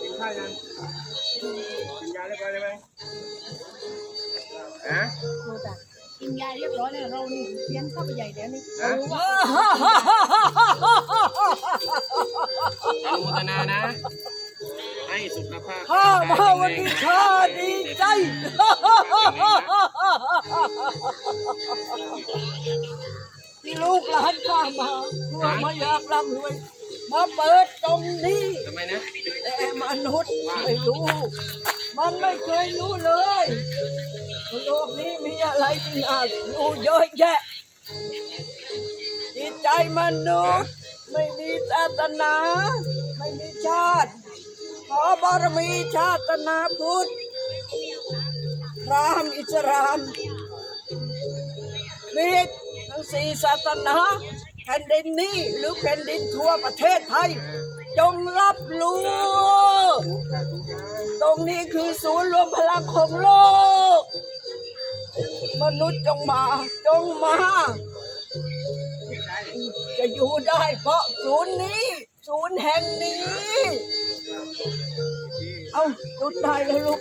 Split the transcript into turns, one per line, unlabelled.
กินข้าวยังกินยาเรียบร้อยเลยไหมฮะ
ดูจ้ะกินยาเรียบร้อยแล้วเรานี่เพี้ยนเข้าไปใหญ่เดี๋ยวนี้
ฮะอนุโมทนานะ ให้สุขภาพ
ข้ามาวันนี้ข้าดีใจ ที่ลูกหลานข้ามาเพื่อมาอยากร่ำรวยมาเปิดตรงนี้
ทำไมนะ
แต่ม นุษย์ไม่รู้ มันไม่เคยรู้เลยโลกนี้มีอะไรที่น่ารู้เยอะแยะจิตใจมนุษย์ ไม่มีศาสนา ไม่มีชาติ ขอบารมีชาตินาพุทธพราหมณ์อิสลามคริสต์ทั้งสี่ศาสนาแผ่นดินนี้หรือแผ่นดินทั่วประเทศไทย จงรับรู้ ตรงนี้คือศูนย์รวมพลังของโลก มนุษย์จงมาจงมา จะอยู่ได้เพราะศูนย์นี้ ศูนย์แห่งนี้ เอาจุดได้เลยลูก